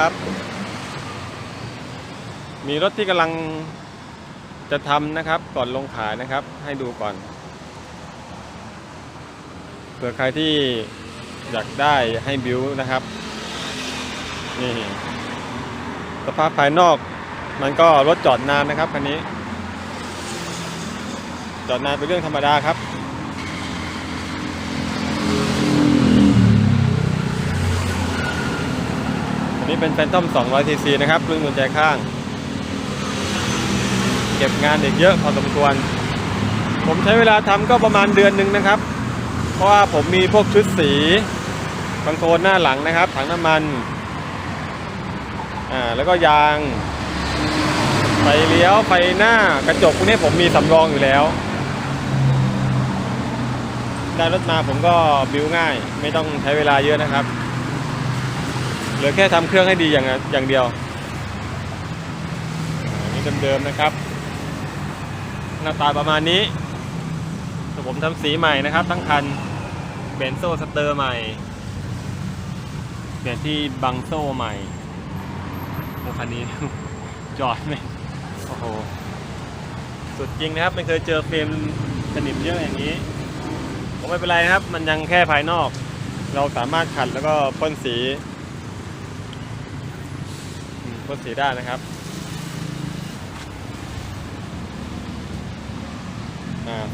ับมีรถที่กำลังจะทำนะครับก่อนลงขายนะครับ ให้ดูก่อนเผื่อใครที่อยากได้ให้บิวนะครับ นี่สภาพภายนอก มันก็รถจอดนานนะครับคันนี้ จอดนานเป็นเรื่องธรรมดาครับ นนี้เป็นแฟนทอม200 cc นะครับรุ่นกุญแจข้าง เก็บงานอีกเยอะพอสมควร ผมใช้เวลาทำก็ประมาณเดือนหนึ่งนะครับ เพราะว่าผมมีพวกชุดสีบางโคนหน้าหลังนะครับ ถังน้ำมันอ่าแล้วก็ยางไฟเลี้ยวไฟหน้ากระจกพวกนี้ผมมีสำรองอยู่แล้ว ได้รถมาผมก็บิวง่าย ไม่ต้องใช้เวลาเยอะนะครับ เหลือแค่ทำเครื่องให้ดีอย่างอย่างเดียวนี่เดิมๆนะครับ หน้าตาประมาณนี้ผมทำสีใหม่นะครับ ทั้งคันเปลี่ยนโซ่สเตอร์ใหม่เปลี่ยนที่บังโซ่ใหม่โอ้คันนี้ จอดไหมโอ้โหสุดจริงนะครับไม่เคยเจอเฟรมสนิมเยอะอย่างนี้ผมไม่เป็นไรนะครับ มันยังแค่ภายนอก เราสามารถขัดแล้วก็พ่นสี อืมพ่นสีได้นะครับ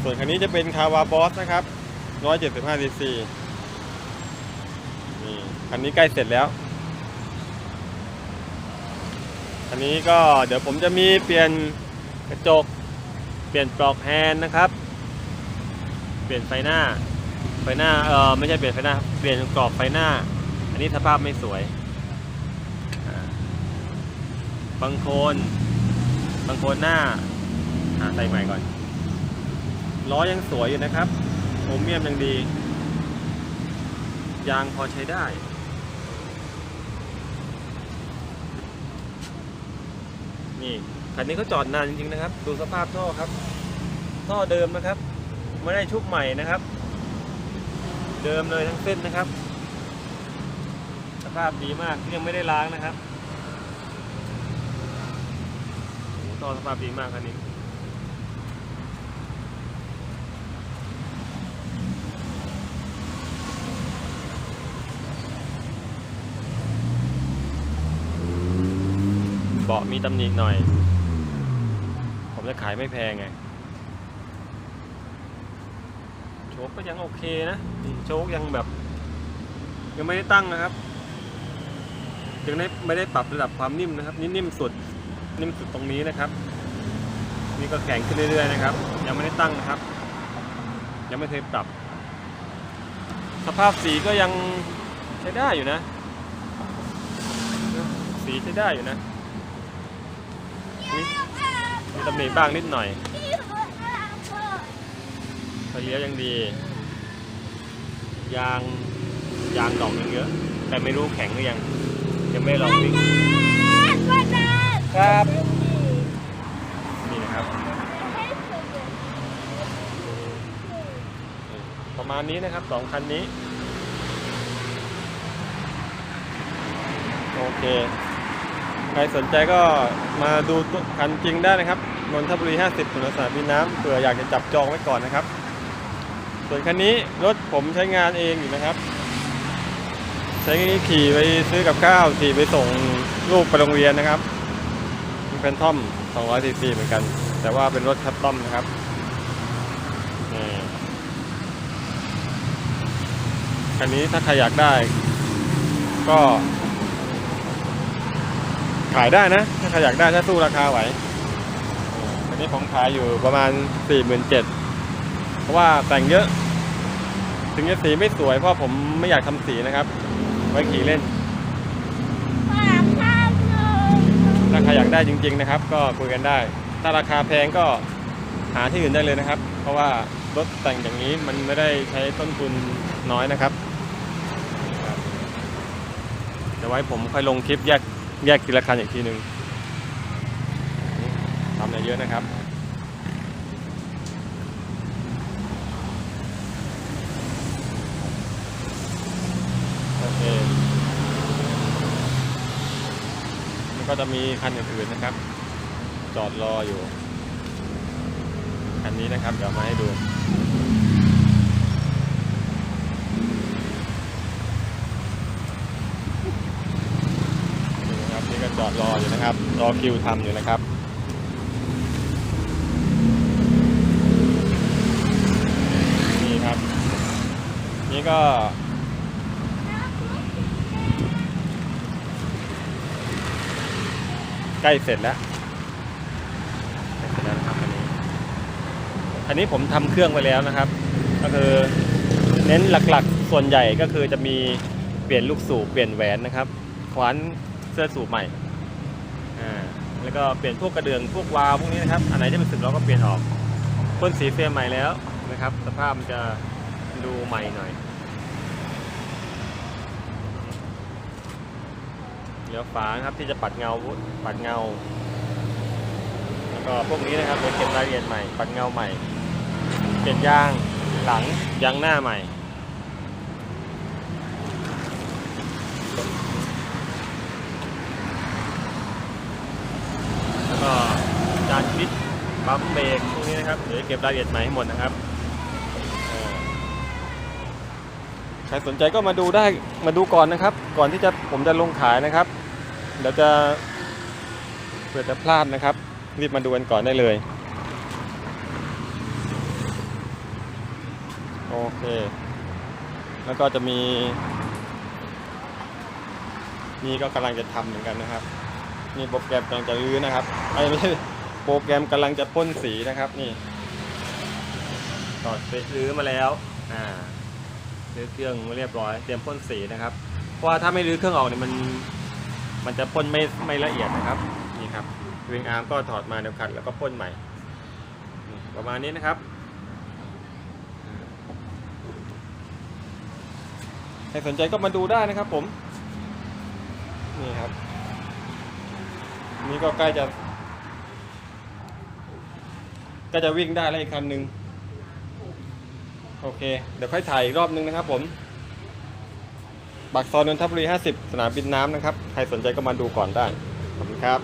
ส่วนคันนี้จะเป็นคาวาบอสนะครับ 175 cc นี่คันนี้ใกล้เสร็จแล้วอันนี้ก็เดี๋ยวผมจะมีเปลี่ยนกระจก เปลี่ยนปลอกแฮนด์นะครับ เปลี่ยนไฟหน้า ไฟหน้า เออไม่ใช่เปลี่ยนไฟหน้า เปลี่ยนกรอบไฟหน้า อันนี้สภาพไม่สวยอ่า บางโคนบางโคนหน้าหาใส่ใหม่ก่อน ล้อยังสวยอยู่นะครับโครเมียมยังดี ยางพอใช้ได้ นี่คันนี้เขาจอดนานจริงๆนะครับ ดูสภาพท่อครับ ท่อเดิมนะครับ ไม่ได้ชุบใหม่นะครับ เดิมเลยทั้งเส้นนะครับ สภาพดีมากยังไม่ได้ล้างนะครับ โอ้โหท่อสภาพดีมากคันนี้เบาะมีตำหนิหน่อย ผมจะขายไม่แพงไง โชคก็ยังโอเคนะโชคยังแบบ ยังไม่ได้ตั้งนะครับยังไม่ได้ปรับระดับความนิ่มนะครับนิ่มสุด นิ่มสุดตรงนี้นะครับ นี่ก็แข็งขึ้นเรื่อยๆนะครับ ยังไม่ได้ตั้งนะครับ ยังไม่เคยปรับ สภาพสีก็ยังใช้ได้อยู่นะ สีใช้ได้อยู่นะอุ๊ยมีตำหนิบ้างนิดหน่อยไฟเลี้ยวยังดี ยางยางดอกยังเยอะ แต่ไม่รู้แข็งหรือยังยังไม่ลองวิ่ง ครับนี่นะครับ ประมาณนี้นะครับสองคันนี้ โอเค ใครสนใจก็มาดูตัวคันจริงได้นะครับนนทบุรี 50ถนนสามบินน้ำเผื่ออยากจะจับจองไว้ก่อนนะครับ ส่วนคันนี้รถผมใช้งานเองอยู่นะครับ ใช้ขี่ไปซื้อกับข้าวขี่ไปส่งลูกไปโรงเรียนนะครับ เป็นทอม200 cc เหมือนกัน แต่ว่าเป็นรถคัสตอมนะครับนี่คันนี้ถ้าใครอยากได้ ก็ ขายได้นะ ถ้าใครอยากได้ถ้าสู้ราคาไหวอันนี้ผมขายอยู่ประมาณ 4 7 0 0 0เพราะว่าแต่งเยอะ ถึงจะสีไม่สวยเพราะผมไม่อยากทำสีนะครับ ไว้ขี่เล่น ถ้าใค รอยากได้จริง ๆนะครับ ก็คุยกันได้ ถ้าราคาแพงก็หาที่อื่นได้เลยนะครับ เพราะว่ารถแต่งอย่างนี้มันไม่ได้ใช้ต้นทุนน้อยนะครับเดี๋ยวไว้ผมค่อยลงคลิปแยกแยกทีละคันอีกทีหนึ่งทำเยอะนะครับ โอเค ก็จะมีคันอื่นๆนะครับ จอดรออยู่คันนี้นะครับ เดี๋ยวมาให้ดูนี่นะครับนี่ก็จอดรออยู่นะครับ รอคิวทำอยู่นะครับนี่ครับ นี่ก็ ใกล้เสร็จแล้วใกล้เสร็จแล้วนะครับอันนี้อันนี้ผมทำเครื่องไปแล้วนะครับ ก็คือเน้นหลักๆ ส่วนใหญ่ก็คือจะมีเปลี่ยนลูกสูบเปลี่ยนแหวนนะครับขวานเสื้อสูบใหม่อ่าแล้วก็เปลี่ยนพวกกระเดื่องพวกวาวพวกนี้นะครับอันไหนที่มันสึกเราก็เปลี่ยนออกพ่นสีเฟรมใหม่แล้วนะครับ สภาพมันจะดูใหม่หน่อย เดี๋ยวฝานะครับที่จะปัดเงาปัดเงา แล้วก็พวกนี้นะครับเดี๋ยวเก็บรายละเอียดใหม่ ปัดเงาใหม่ เปลี่ยนยางหลังยางหน้าใหม่แล้วก็จานคิดปั๊มเบรกพวกนี้นะครับเดี๋ยวเก็บรายละเอียดใหม่ให้หมดนะครับ ใครสนใจก็มาดูได้มาดูก่อนนะครับ ก่อนที่จะผมจะลงขายนะครับเดี๋ยวจะเผื่อจะพลาดนะครับ รีบมาดูกันก่อนได้เลยโอเค แล้วก็จะมี นี่ก็กำลังจะทำเหมือนกันนะครับ นี่โปรแกรมกำลังจะรื้อนะครับไอ้ยไม่ใช่โปรแกรมกำลังจะพ่นสีนะครับ นี่ถอดไปรื้อมาแล้ว อ่า รื้อเครื่องเรียบร้อยเตรียมพ่นสีนะครับ เพราะว่าถ้าไม่รื้อเครื่องออกเนี่ยมันมันจะพ่นไม่ไม่ละเอียดนะครับนี่ครับวิงอาร์มก็ถอดมาเดี๋ยวขัดแล้วก็พ่นใหม่ประมาณนี้นะครับ ใครสนใจก็มาดูได้นะครับผมนี่ครับ นี่ก็ใกล้จะใก็จะวิ่งได้แล้วอีกคันหนึ่ง โอเค เดี๋ยวค่อยถ่ายอีกรอบนึงนะครับผมบักซอยนนทบุรี 50 สนามบินน้ำนะครับ ใครสนใจก็มาดูก่อนได้ ขอบคุณครับ